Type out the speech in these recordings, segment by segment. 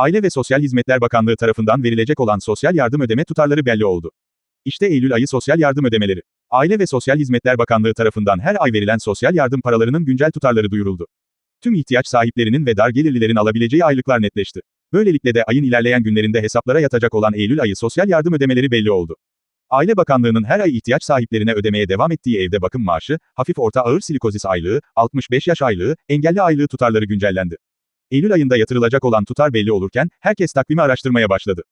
Aile ve Sosyal Hizmetler Bakanlığı tarafından verilecek olan sosyal yardım ödeme tutarları belli oldu. İşte Eylül ayı sosyal yardım ödemeleri. Aile ve Sosyal Hizmetler Bakanlığı tarafından her ay verilen sosyal yardım paralarının güncel tutarları duyuruldu. Tüm ihtiyaç sahiplerinin ve dar gelirlilerin alabileceği aylıklar netleşti. Böylelikle de ayın ilerleyen günlerinde hesaplara yatacak olan Eylül ayı sosyal yardım ödemeleri belli oldu. Aile Bakanlığı'nın her ay ihtiyaç sahiplerine ödemeye devam ettiği evde bakım maaşı, hafif orta ağır silikozis aylığı, 65 yaş aylığı, engelli aylığı tutarları güncellendi. Eylül ayında yatırılacak olan tutar belli olurken, herkes takvimi araştırmaya başladı.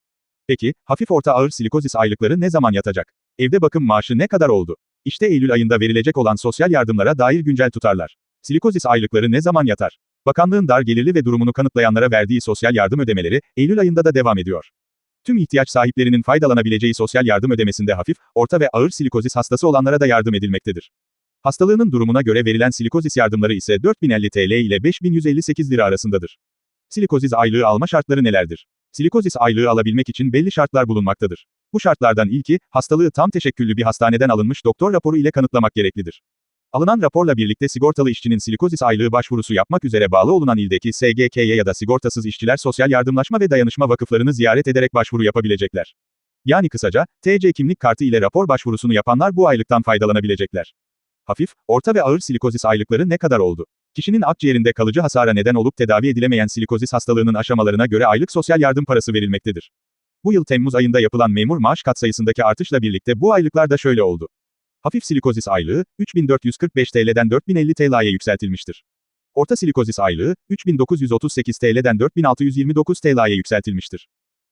Peki, hafif orta ağır silikozis aylıkları ne zaman yatacak? Evde bakım maaşı ne kadar oldu? İşte Eylül ayında verilecek olan sosyal yardımlara dair güncel tutarlar. Silikozis aylıkları ne zaman yatar? Bakanlığın dar gelirli ve durumunu kanıtlayanlara verdiği sosyal yardım ödemeleri, Eylül ayında da devam ediyor. Tüm ihtiyaç sahiplerinin faydalanabileceği sosyal yardım ödemesinde hafif, orta ve ağır silikozis hastası olanlara da yardım edilmektedir. Hastalığının durumuna göre verilen silikozis yardımları ise 4050 TL ile 5158 lira arasındadır. Silikozis aylığı alma şartları nelerdir? Silikozis aylığı alabilmek için belli şartlar bulunmaktadır. Bu şartlardan ilki, hastalığı tam teşekküllü bir hastaneden alınmış doktor raporu ile kanıtlamak gereklidir. Alınan raporla birlikte sigortalı işçinin silikozis aylığı başvurusu yapmak üzere bağlı olunan ildeki SGK'ye ya da sigortasız işçiler sosyal yardımlaşma ve dayanışma vakıflarını ziyaret ederek başvuru yapabilecekler. Yani kısaca, TC kimlik kartı ile rapor başvurusunu yapanlar bu aylıktan faydalanabilecekler. Hafif, orta ve ağır silikozis aylıkları ne kadar oldu? Kişinin akciğerinde kalıcı hasara neden olup tedavi edilemeyen silikozis hastalığının aşamalarına göre aylık sosyal yardım parası verilmektedir. Bu yıl Temmuz ayında yapılan memur maaş katsayısındaki artışla birlikte bu aylıklar da şöyle oldu. Hafif silikozis aylığı, 3445 TL'den 4050 TL'ye yükseltilmiştir. Orta silikozis aylığı, 3938 TL'den 4629 TL'ye yükseltilmiştir.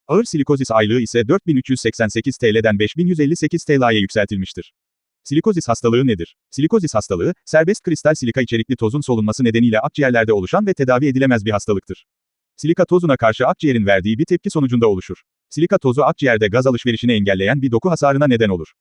Ağır silikozis aylığı ise 4388 TL'den 5158 TL'ye yükseltilmiştir. Silikozis hastalığı nedir? Silikozis hastalığı, serbest kristal silika içerikli tozun solunması nedeniyle akciğerlerde oluşan ve tedavi edilemez bir hastalıktır. Silika tozuna karşı akciğerin verdiği bir tepki sonucunda oluşur. Silika tozu akciğerde gaz alışverişini engelleyen bir doku hasarına neden olur.